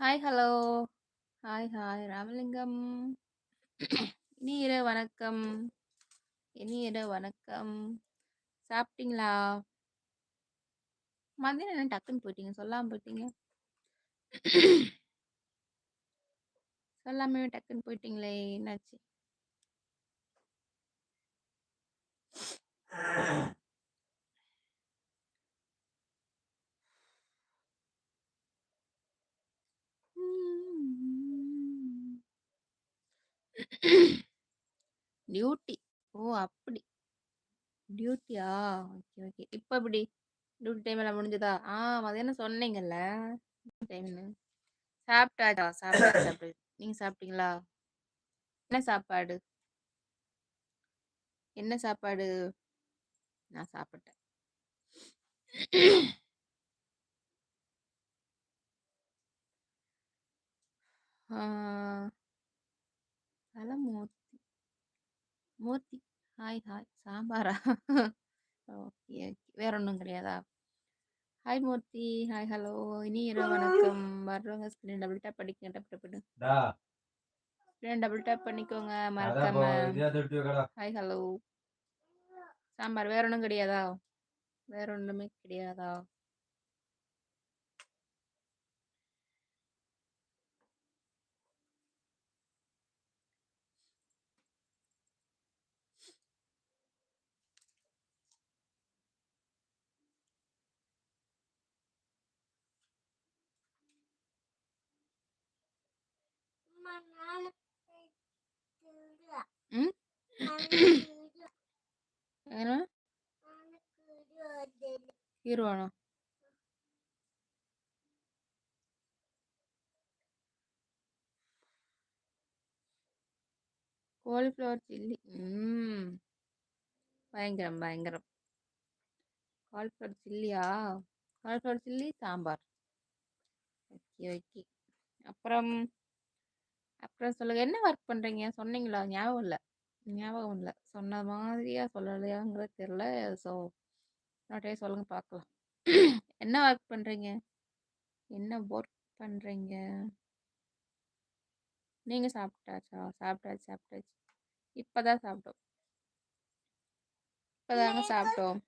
Hi, hello. Hi, hi Ramalingam. இனிய வணக்கம். இனிய வணக்கம். சாப்பிட்டீங்களா? மதியம் என்ன டக்குன்னு போயிட்டீங்க? சொல்லாமல் போயிட்டீங்க. சொல்லாமே டக்குன்னு போயிட்டீங்களே! என்னாச்சு? டியூட்டி. ஓ! அப்படி. டியூட்டியா? Okay, okay. இப்போ இப்படி டியூட்டி டைம் எல்லாம் முடிஞ்சதா? ஆ மதியானம் சொன்னீங்கல்ல. டைம்னு. சாப்பிட்டாச்சா? சாப்பிட்டா சாப்பிட்டாச்சு. நீங்கள் சாப்பிட்டீங்களா? என்ன சாப்பாடு? என்ன சாப்பாடு? நான் சாப்பிட்டேன். ஆ. Hello Murthy. Murthy. Hi, hi. சாம்பாரா? Okay, okay. வேற ஒண்ணும் கிடையாதா? ஹாய் மூர்த்தி. Hi, hello. இனிய இரவு வணக்கம். வர்றவங்க ஸ்க்ரீன் டபுள் டேப் பண்ணிக்கங்க. டப் டப்புன்னு. டா. ஸ்க்ரீன் டபுள் டேப் பண்ணிக்கோங்க. மறக்காம. Hi, hello. சாம்பார் வேற ஒண்ணும் கிடையாதா? வேற ஒண்ணுமே கிடையாதா? ಏನು ಇರೋಣ കോളിഫ്ലവർ ചില്ലി ഭയങ്കരം ഭയങ്കരം cauliflower ചില്ലിയാ cauliflower chilli sambar okay okay അപ്പുറം அப்புறம் சொல்லுங்க. என்ன ஒர்க் பண்றீங்க? சொன்னீங்களா? ஞாபகம் இல்ல. ஞாபகம் இல்ல. சொன்ன மாதிரியா? சொல்லலையாங்கிறது தெரியல. ஸோ டைம் சொல்லுங்க பார்க்கலாம். என்ன ஒர்க் பண்றீங்க? என்ன ஒர்க் பண்றீங்க? நீங்க சாப்பிட்டாச்சா? சாப்பிட்டாச்சு, சாப்பிட்டாச்சு. இப்பதான் சாப்பிட்டோம். இப்பதாங்க சாப்பிட்டோம்.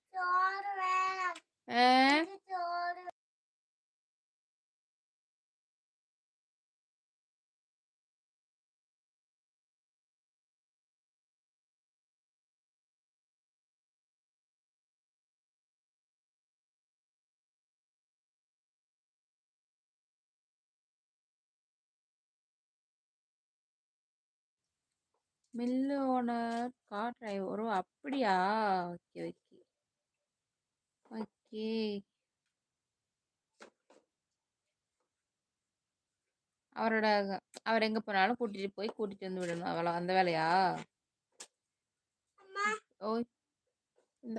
ஆ? Mill owner, car driver. ஓ! அப்படியா? Okay, okay. ஓகே. அவரோட அவர் எங்க போனாலும் கூட்டிட்டு போய் கூட்டிட்டு வந்து விடணும். அவ்வளோ அந்த வேலையா? ஓய். இந்த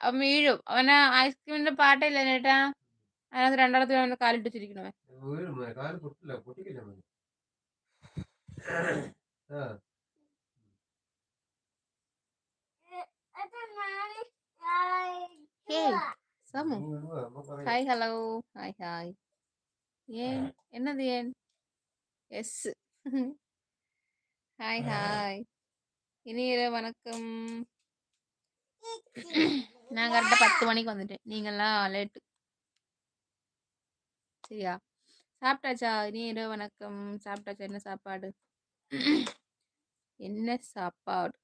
അവൻ വീഴും. അവന് ഐസ്ക്രീമിന്റെ പാട്ടയില്ലേ ചേട്ടാ? അതിനകത്ത് രണ്ടിടത്തും അവന്റെ കാലിട്ട് വെച്ചിരിക്കണവൻ. சமு. ஹாய் ஹலோ ஹாய் ஹாய் ஏன்? என்னது ஏன்? எஸ் ஹாய் ஹாய் இனியிற வணக்கம். நான் கரெக்டாக பத்து மணிக்கு வந்துட்டேன். நீங்கள்லாம் லேட்டு சரியா? சாப்பிட்டாச்சா? இனியிற வணக்கம். சாப்பிட்டாச்சா? என்ன சாப்பாடு? என்ன சாப்பாடு?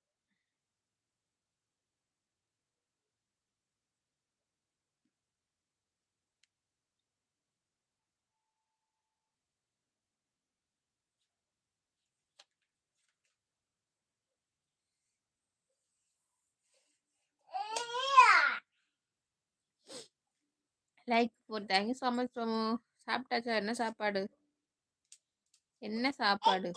Like four thank you so much Somu சாப்பிட்டாச்சா? என்ன சாப்பாடு? என்ன சாப்பாடு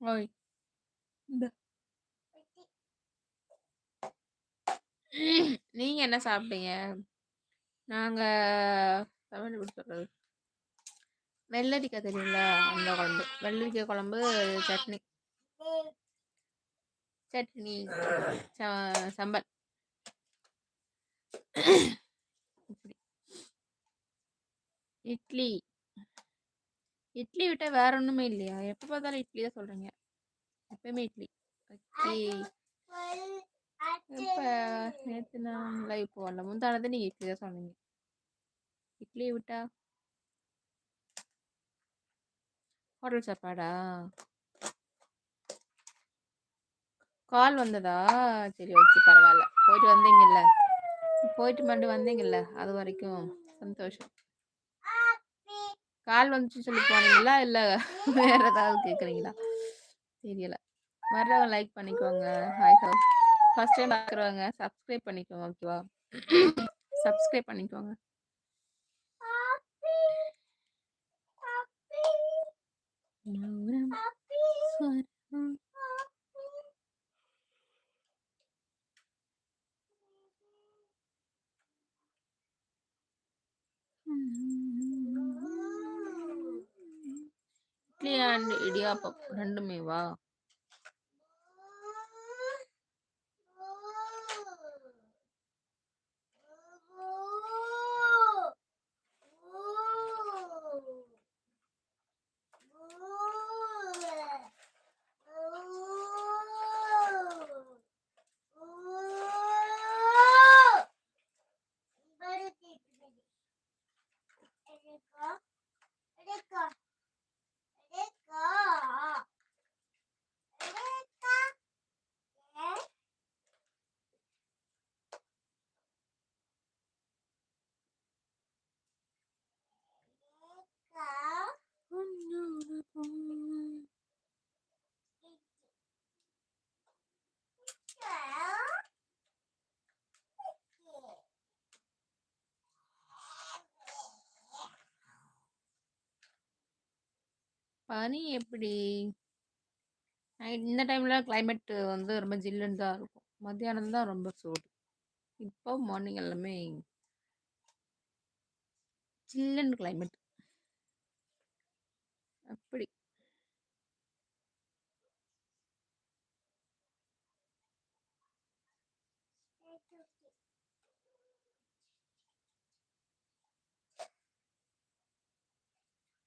ஓய் இந்த நீங்க என்ன சாப்பிட்டீங்க? நாங்க தமிழ் எப்படி சொல்றது? வெள்ளரிக்காய் தெரியுங்களா? அந்த குழம்பு. வெள்ளரிக்காய் குழம்பு, சட்னி. சட்னி, ச சம்பல். இட்லி. இட்லி விட்டா வேற ஒண்ணுமே இல்லையா? எப்ப பார்த்தாலும் இட்லி தான் சொல்றீங்க. எப்பயுமே இட்லி. ஓகே. எப்ப நேத்து நான் லைவ் போடல. முந்தா நேத்து நீங்க இட்லி தான் சொன்னீங்க. இட்லிய விட்டா? ஹோட்டல் சாப்பாடா? கால் வந்ததா? சரி ஓகே பரவால்ல. போயிட்டு வந்தீங்கல்ல. போயிட்டு மறுபடியும் வந்தீங்கல்ல. அது வரைக்கும் சந்தோஷம். கால் வந்துச்சுன்னு சொல்லி போனீங்களா? இல்ல வேற ஏதாவது கேட்குறீங்களா? தெரியல. வர்றவங்க லைக் பண்ணிக்கோங்க. Hi hi. ஃபர்ஸ்ட் டைம் பார்க்குறவங்க சப்ஸ்கிரைப் பண்ணிக்கோங்க ஓகேவா? சப்ஸ்கிரைப் பண்ணிக்கோங்க. இட்லி அண்ட் இடியாப்பம் ரெண்டுமேவா பனி எப்படி? நைட் இந்த டைம்ல கிளைமேட் வந்து ரொம்ப ஜில்லுன்னு தான் இருக்கும். மத்தியானம் தான் ரொம்ப சூடு. இப்போ மார்னிங் எல்லாமே சில்லுன்னு கிளைமேட். அப்படி.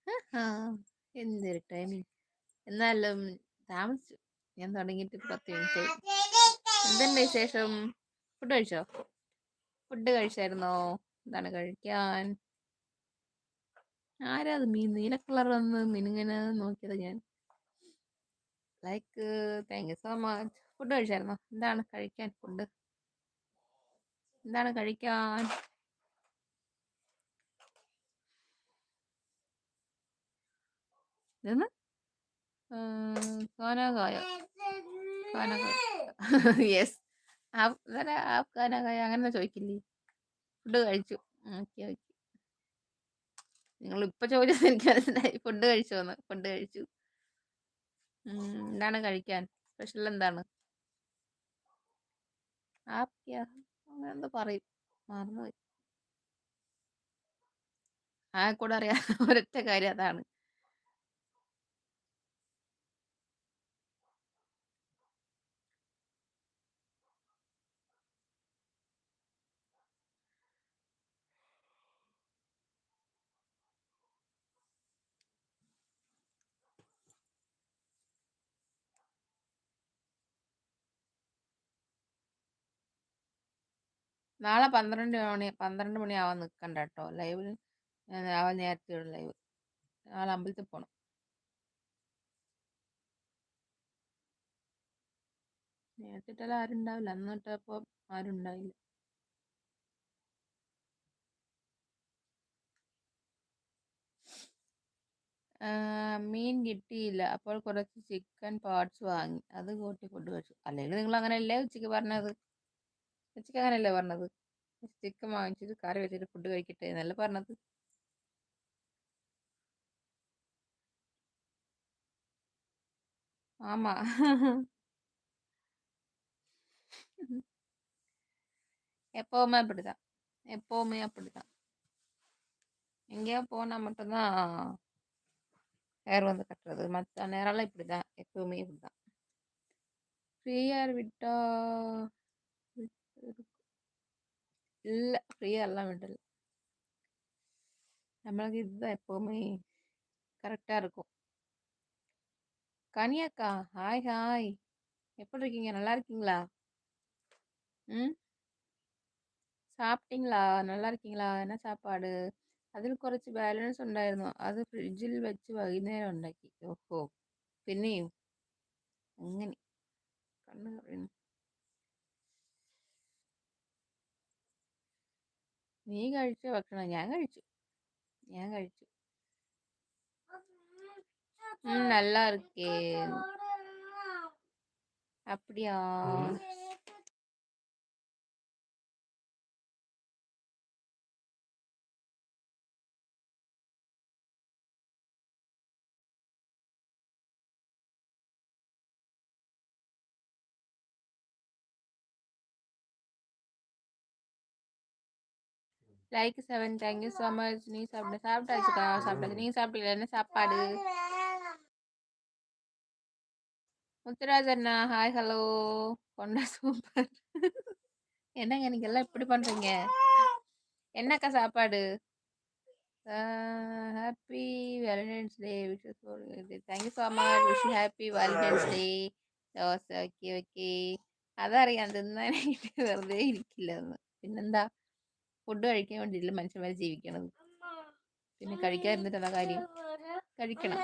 ആഹാ! എന്തൊരു ടൈമിംഗ്. എന്നാലും താമസിച്ചു. ഞാൻ തുടങ്ങിയിട്ട് പത്ത് മിനിറ്റ് എന്തുണ്ട് വിശേഷം? ഫുഡ് കഴിച്ചോ? ഫുഡ് കഴിച്ചായിരുന്നോ? എന്താണ് കഴിക്കാൻ? ആരാ അത് മീ നീല കളർ വന്ന് മിനുങ്ങനെ നോക്കിയത് ഞാൻ. Like thank you so much. Food കഴിച്ചായിരുന്നോ? എന്താണ് കഴിക്കാൻ ഫുഡ്? എന്താണ് കഴിക്കാൻ? ഇതെന്ന്? കാനാകായ. കാനാകായ. യെസ്. കാനാകായ അങ്ങനെ ചോദിക്കില്ലേ? ഫുഡ് കഴിച്ചു. Okay, okay. നിങ്ങളിപ്പ ചോദിച്ചത് എനിക്ക് മനസ്സിലായി. ഫുഡ് കഴിച്ചോന്ന്. ഫുഡ് കഴിച്ചു. എന്താണ് കഴിക്കാൻ? സ്പെഷ്യൽ എന്താണ്? അങ്ങനെ എന്തോ പറയും. മറന്നുപോയി. കൂടെ അറിയാം ഒരൊറ്റ കാര്യം അതാണ്. നാളെ പന്ത്രണ്ട് മണി പന്ത്രണ്ട് മണിയാവാൻ നിൽക്കണ്ട കേട്ടോ ലൈവിൽ ആവാൻ നേരത്തെ ലൈവ്. നാളെ അമ്പലത്തിൽ പോകണം നേരത്തിട്ടല്ല ആരുണ്ടാവില്ല ആരും ആരുണ്ടായില്ല മീൻ കിട്ടിയില്ല. അപ്പോൾ കുറച്ച് ചിക്കൻ പാർട്സ് വാങ്ങി. അത് കൂട്ടി ഫുഡ് കഴിച്ചു അല്ലെങ്കിൽ നിങ്ങൾ അങ്ങനെയല്ലേ ഉച്ചയ്ക്ക് പറഞ്ഞത്? ഉച്ചയ്ക്ക് അങ്ങനെയല്ലേ പറഞ്ഞത്? ചിക്കൻ വാങ്ങിച്ചിട്ട് കറി വെച്ചിട്ട് ഫുഡ് കഴിക്കട്ടെ എന്നല്ലേ പറഞ്ഞത്? ஆமா. எப்பவுமே அப்படிதான் எப்பவுமே அப்படிதான் எங்கேயோ போனா மட்டும்தான் ஹேர் வந்து கட்டுறது மற்ற நேரம்லாம் இப்படிதான் எப்பவுமே இப்படிதான் ஃப்ரீயார் விட்டா இல்ல ஃப்ரீயார்லாம் விடல நம்மளுக்கு இதுதான் எப்பவுமே கரெக்டா இருக்கும் கனியாக்கா ஹாய் ஹாய் எப்படி இருக்கீங்க நல்லா இருக்கீங்களா ம் சாப்பிட்டீங்களா நல்லா இருக்கீங்களா என்ன സാപ്പാട് അതിൽ കുറച്ച് ബാലൻസ് ഉണ്ടായിരുന്നു അത് ഫ്രിഡ്ജിൽ വെച്ച് വൈകുന്നേരം ഉണ്ടാക്കി ഓഹോ പിന്നെയും അങ്ങനെ കണ്ണ് പറയുന്നു നീ കഴിച്ച ഭക്ഷണം ഞാൻ കഴിച്ചു ഞാൻ കഴിച്ചു ம் நல்லா இருக்கேன் அப்படியா like seven thank you so much நீ சாப்பிட சாப்பிட்டாச்சுக்கா சாப்பிட்டாச்சு நீங்க சாப்பிட்டீங்களா என்ன சாப்பாடு முத்துராஜ் அண்ணா ஹாய் ஹலோ கொண்டா சூப்பர் என்னங்க நீங்க எல்லாம் இப்படி பண்றீங்க என்னக்கா சாப்பாடு happy Valentine's Day wishes thank you so much wish happy Valentine's Day dosa okay okay അതറിയാം തിന്നാൻ വെറുതെ ഇരിക്കില്ല എന്ന് പിന്നെന്താ ഫുഡ് കഴിക്കാൻ വേണ്ടിയില്ല മനുഷ്യന്മാർ ജീവിക്കണത്. പിന്നെ കഴിക്കാതിരുന്നിട്ടുള്ള കാര്യം കഴിക്കണം.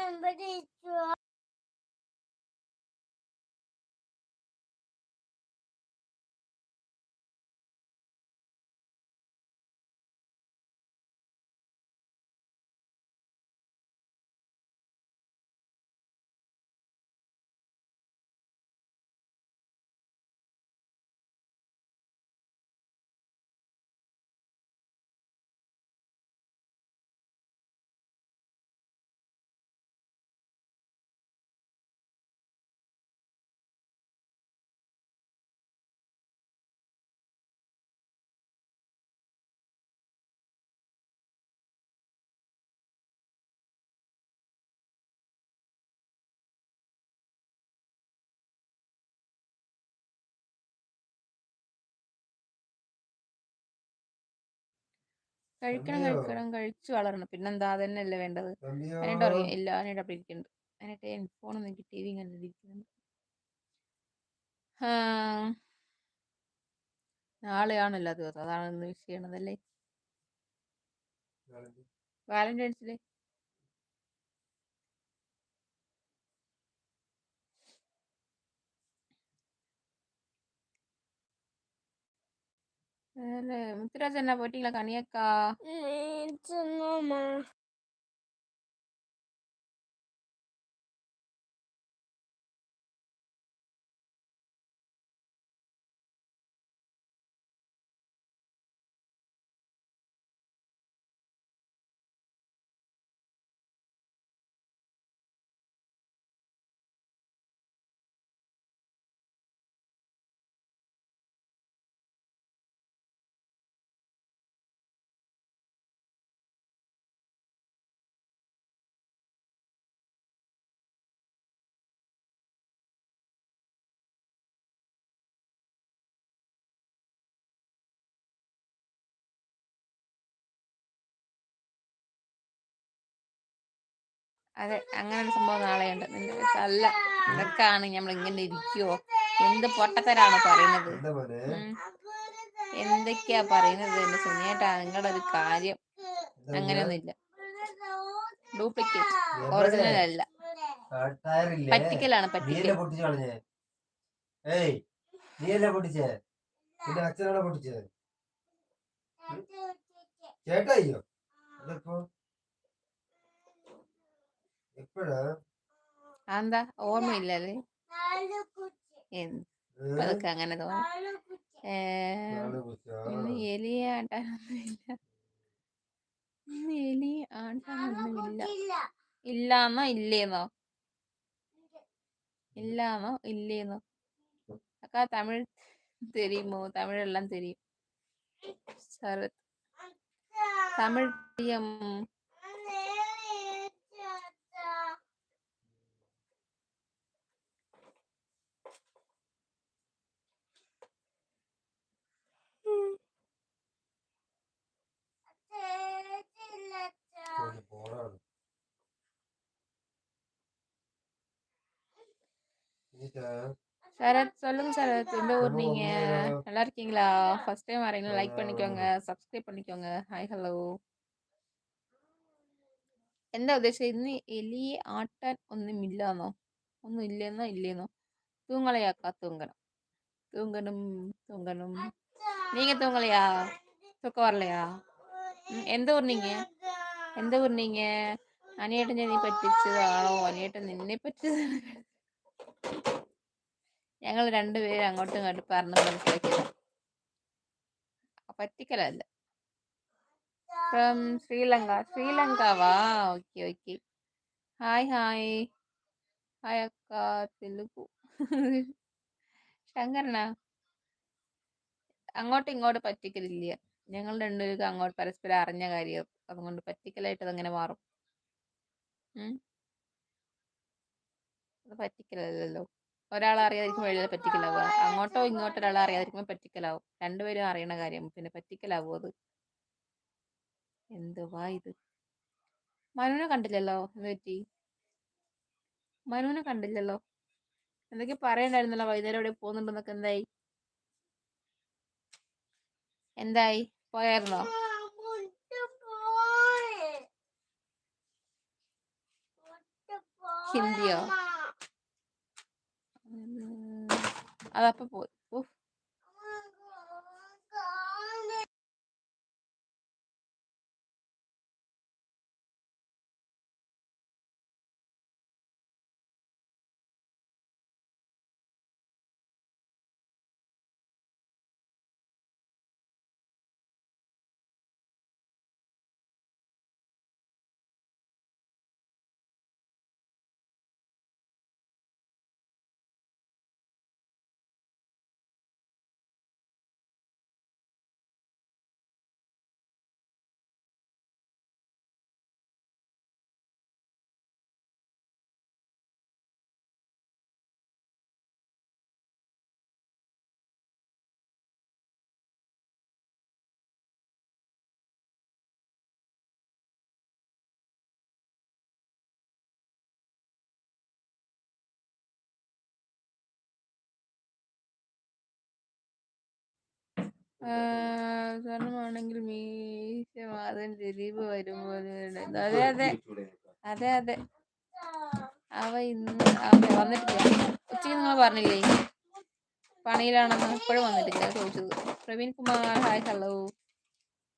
കഴിക്കണം കഴിക്കണം കഴിച്ചു വളരണം. പിന്നെന്താ അതന്നെയല്ലേ വേണ്ടത്? അതിനായിട്ട് അറിയാം ഇല്ല അതിനായിട്ട് അവിടെ ഇരിക്കുന്നുണ്ട് അതിനായിട്ട് ഫോൺ നോക്കി ടി വി കണ്ടിരിക്കുന്നുണ്ട് നാളെയാണല്ലോ ദിവസം അതാണ് ഇന്ന് വിഷയണതല്ലേ ചെയ്യണതല്ലേ വാലന്റൈൻസ് ഡേ முத்துராஜ் அண்ணா போட்டிங்களா கனியக்கா சொன்னோம்மா അതെ അങ്ങനെ ഒരു സംഭവം നാളെയുണ്ട് നിന്റെ അല്ല. ഇതൊക്കെയാണ് നമ്മൾ ഇങ്ങനെ ഇരിക്കുവോ? എന്ത് പൊട്ടത്തരാണ് പറയുന്നത്. എന്തൊക്കെയാ പറയുന്നത്? എന്റെ സുനിയേട്ടാ നിങ്ങളുടെ ഒരു കാര്യം അങ്ങനെയൊന്നുമില്ല. ഡ്യൂപ്ലിക്കേറ്റ്. ഒറിജിനൽ അല്ല. പറ്റിക്കലാണ് പറ്റിക്കൽ ചേട്ടായിയോ കളഞ്ഞേ. എന്താ? ഓർമ്മയില്ലല്ലേ അങ്ങനെ തോന്നി. ഇന്ന് എലിയെ എലി ആട്ടാനൊന്നുമില്ല. ഇല്ലാന്നോ ഇല്ലേന്നോ? ഇല്ലാന്നോ ഇല്ലേന്നോ? അക്ക തമിഴ് തെരിയുമോ? തമിഴെല്ലാം തെരിയും. ശരത്. തമിഴ് சரத் சொல்லுங்க சரத் எந்த ஊர் நீங்க நல்லா இருக்கீங்களா ஃபர்ஸ்ட் டைம் வரீங்களா லைக் பண்ணிக்கோங்க சப்ஸ்கிரைப் பண்ணிக்கோங்க ஹாய் ஹலோ എന്താ ഉദ്ദേശിച്ചത് ഇന്ന് എലിയെ ആട്ടാൻ ഒന്നുമില്ലാന്നോ ഒന്നും ഇല്ലെന്നോ ഇല്ലേന്നോ തൂങ്ങളയാക്കാ തൂങ്ങണം തൂങ്ങണം തൂങ്ങണം നീങ്ങ തൂങ്ങളയാ തൂക്ക വരലയാ എന്ത് പറഞ്ഞീങ്ക എന്ത് പറഞ്ഞീങ്ക അനിയേട്ടൻ ഞാൻ നീ പറ്റിച്ചതാണോ അനിയേട്ടൻ നിന്നെ പറ്റിച്ചതാണ് ഞങ്ങൾ രണ്ടുപേരും അങ്ങോട്ടും ഇങ്ങോട്ടും പറഞ്ഞ് മനസ്സിലാക്കിയത്. പറ്റിക്കലല്ല. ഫ്രം ശ്രീലങ്ക വാ okay okay. Hi hi. Hi അക്ക തെലുഗു ശങ്കരനാ? അങ്ങോട്ടും ഇങ്ങോട്ടും പറ്റിക്കലില്ല. ഞങ്ങൾ രണ്ടുപേർക്കും അങ്ങോട്ട് പരസ്പരം അറിഞ്ഞ കാര്യം. അതുകൊണ്ട് പറ്റിക്കലായിട്ട് അതങ്ങനെ മാറും. അത് പറ്റിക്കലല്ലോ ഒരാളെ അറിയാതിരിക്കുമ്പോൾ എഴുതാൻ പറ്റിക്കലാവുക അങ്ങോട്ടോ ഇങ്ങോട്ടോ ഒരാളെ അറിയാതിരിക്കുമ്പോൾ പറ്റിക്കലാവും. രണ്ടുപേരും അറിയണ കാര്യം പിന്നെ പറ്റിക്കലാവോ അത്. എന്തുവാ ഇത്? മനുവിനെ കണ്ടില്ലല്ലോ? എന്ത് പറ്റി? മനുവിനെ കണ്ടില്ലല്ലോ? എന്തൊക്കെ പറയണ്ടായിരുന്നല്ലോ വൈകുന്നേരം എവിടെ പോകുന്നുണ്ടെന്നൊക്കെ. എന്തായി? എന്തായി? പോയായിരുന്നോ? ഹിന്ദിയോ? അതപ്പോൾ പോയി. സ്വർണമാണെങ്കിൽ മീശ മാധവൻ ദിലീപ് വരുമ്പോലെ അതെ അതെ അതെ. അതെ. അവ ഇന്ന് അതെ വന്നിട്ടില്ല. ഉച്ചയ്ക്ക് നിങ്ങൾ പറഞ്ഞില്ലേ? പണിയിലാണെന്ന് ഇപ്പോഴും വന്നിട്ടില്ല ചോദിച്ചത്. Praveen Kumar hi hello.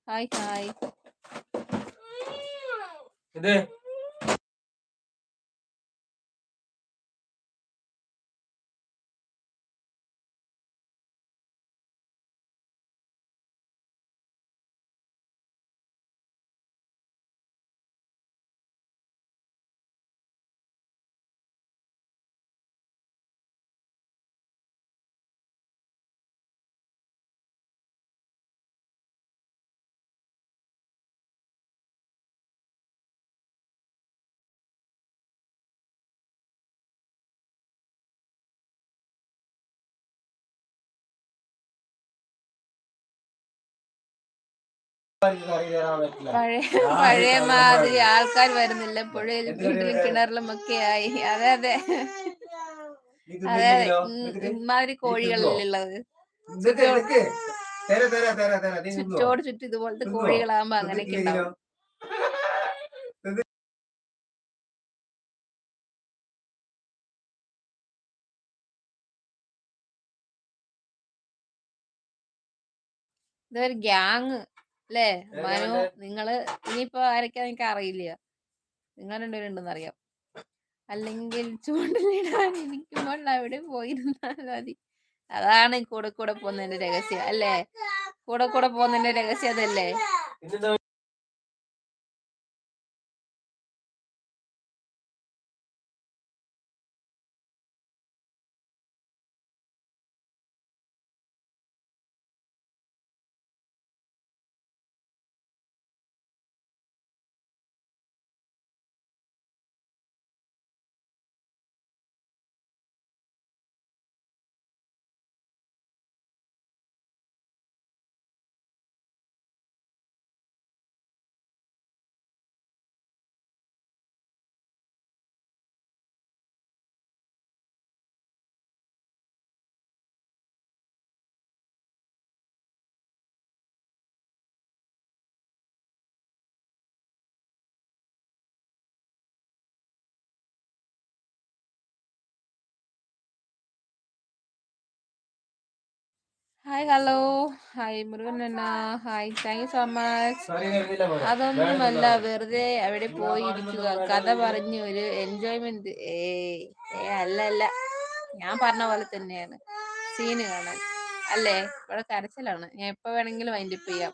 Hi hi. പഴയ മാതിരി ആൾക്കാർ വരുന്നില്ല. പുഴയിലും വീട്ടിലും കിണറിലും ഒക്കെ ആയി അതെ അതെ. അതെ അതെ. ഇമാതിരി കോഴികളിലുള്ളത് ചുറ്റോട് ചുറ്റും ഇതുപോലത്തെ കോഴികളാകുമ്പോ അങ്ങനെയൊക്കെ ഉണ്ടാവും ഇതൊരു ഗ്യാങ്. അല്ലേ മനു? നിങ്ങൾ ഇനിയിപ്പോ ആരൊക്കെയാ നിങ്ങക്ക് അറിയില്ല നിങ്ങൾ രണ്ടുപേരും ഉണ്ടെന്ന് അറിയാം. അല്ലെങ്കിൽ ചൂണ്ടലിടാൻ ഇരിക്കുമ്പോൾ അവിടെ പോയിരുന്നാൽ മതി. അതാണ് കൂടെ കൂടെ പോകുന്നതിന്റെ രഹസ്യം അല്ലേ? കൂടെ കൂടെ പോകുന്നതിന്റെ രഹസ്യം അതല്ലേ? ഹായ് ഹലോ ഹായ് മുരുകൻ അണ്ണ. ഹായ് താങ്ക് സോ മച്ച് അതൊന്നുമല്ല വെറുതെ അവിടെ പോയി ഇരിക്കുക കഥ പറഞ്ഞ് ഒരു എൻജോയ്മെന്റ് ഏ അല്ല അല്ല. ഞാൻ പറഞ്ഞ പോലെ തന്നെയാണ്. സീന് കാണാൻ. അല്ലേ? ഇവിടെ കരച്ചിലാണ്. ഞാൻ എപ്പോ വേണമെങ്കിലും വൈൻഡപ്പ് ചെയ്യാം.